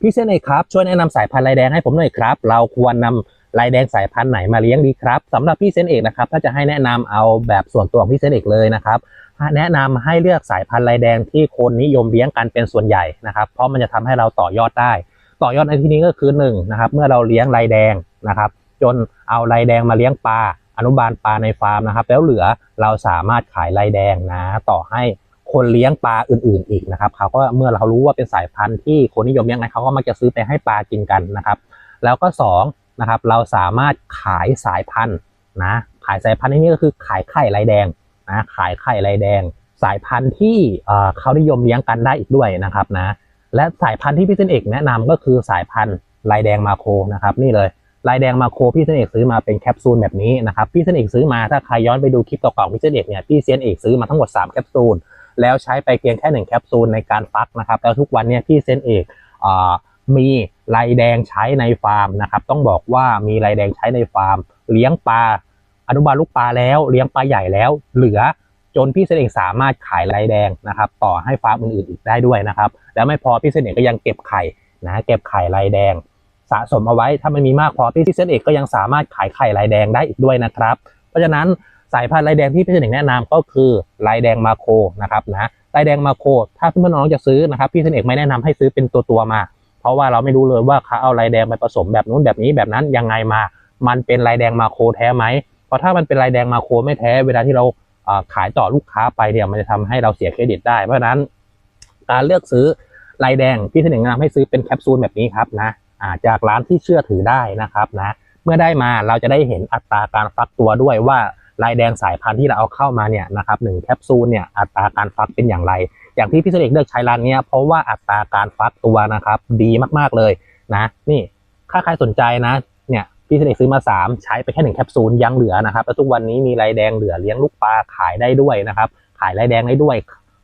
พี่เซนเอกครับช่วยแนะนำสายพันธุ์ลายแดงให้ผมหน่อยครับ เราควรนำลายแดงสายพันธุ์ไหนมาเลี้ยงดีครับสำหรับพี่เซนเอกนะครับ ถ้าจะให้แนะนำเอาแบบส่วนตัวของพี่เซนเอกเลยนะครับ แนะนำให้เลือกสายพันธุ์ลายแดงที่คนนิยมเลี้ยงกันเป็นส่วนใหญ่นะครับ เพราะมันจะทำให้เราต่อยอดได้ ต่อยอดในที่นี้ก็คือหนึ่งนะครับ เมื่อเราเลี้ยงลายแดงนะครับ จนเอาลายแดงมาเลี้ยงปลาอนุบาลปลาในฟาร์มนะครับ แล้วเหลือเราสามารถขายลายแดงนะต่อให้ คนเลี้ยงปลาอื่นๆอีกนะครับเขาก็เมื่อเรารู้ว่าเป็นสายพันธุ์ที่คนนิยมเลี้ยงไงเขาก็มักจะซื้อไปให้ปลากินกันนะครับ แล้วก็สองนะครับเราสามารถขายสายพันธุ์นะขายสายพันธุ์นนี้ก็คือขายไข่ลายแดงนะขายไข่ลายแดง สายพันธุ์ที่เขานิยมเลี้ยงกันได้อีกด้วยนะครับนะและสายพันธุ์ที่พี่เซนเอกแนะนำก็คือสายพันธุ์ลายแดงมาโคนะครับนี่เลยลายแดงมาโคพี่เซนเอกซื้อมาเป็นแคปซูลแบบนี้นะครับพี่เซนเอกซื้อมาถ้าใครย้อนไปดูคลิปเก่าๆของพี่เซนเอกเนี่ยพี่เซนเอกซื้อมาทั้งหมด3แคปซูล แล้วใช้ไปเพียงแค่1แคปซูลในการฟักนะครับแล้วทุกวันเนี่ยพี่เซนเอกมีลายแดงใช้ในฟาร์มนะครับต้องบอกว่ามีลายแดงใช้ในฟาร์ม เลี้ยงปลาอนุบาลลูกปลาแล้วเลี้ยงปลาใหญ่แล้ว เหลือจนพี่เซนเอกสามารถขายลายแดงนะครับ ต่อให้ฟาร์มอื่นๆอีกได้ด้วยนะครับ แล้วไม่พอพี่เซนเอกก็ยังเก็บไข่นะเก็บไข่ลายแดง สะสมเอาไว้ถ้ามันมีมากพอพี่เซนเอกก็ยังสามารถขายไข่ลายแดงได้อีกด้วยนะครับ เพราะฉะนั้น สายพันธุ์ลายแดงที่พี่เซนเอกแนะนำก็คือลายแดงมาโคนะครับนะลายแดงมาโค ถ้าเพื่อนๆน้องจะซื้อนะครับพี่เซนเอกไม่แนะนำให้ซื้อเป็นตัวตัวมา เพราะว่าเราไม่รู้เลยว่าเขาเอาลายแดงไปผสมแบบนู้นแบบนี้แบบนั้นยังไงมา มันเป็นลายแดงมาโคแท้ไหมเพราะถ้ามันเป็นลายแดงมาโคไม่แท้ เวลาที่เราขายต่อลูกค้าไปเนี่ยมันจะทำให้เราเสียเครดิตได้ เพราะฉะนั้นการเลือกซื้อลายแดงพี่เสนอแนะนำให้ซื้อเป็นแคปซูลแบบนี้ครับนะาจากร้านที่เชื่อถือได้นะครับนะเมื่อได้มาเราจะได้เห็นอัตราการฟักตัวด้วยว่า ลายแดงสายพันธุ์ที่เราเอาเข้ามาเนี่ยนะครับหนึ่งแคปซูลเนี่ยอัตราการฟักเป็นอย่างไร อย่างที่พี่เสดกเลือกใช้ร้านเนี้ยเพราะว่าอัตราการฟักตัวนะครับดีมากๆเลยนะนี่ถ้าใครสนใจนะเนี่ยพี่เสดกซื้อมา 3 ใช้ไปแค่หนึ่งแคปซูลยังเหลือนะครับแล้วทุกวันนี้มีลายแดงเหลือเลี้ยงลูกปลาขายได้ด้วยนะครับขายลายแดงได้ด้วย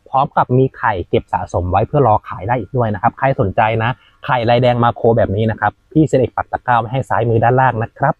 พร้อมกับมีไข่เก็บสะสมไว้เพื่อรอขายได้อีกด้วยนะครับใครสนใจนะไข่ลายแดงมาโคแบบนี้นะครับพี่เสด็จปักตะกร้าให้ซ้ายมือด้านล่างนะครับ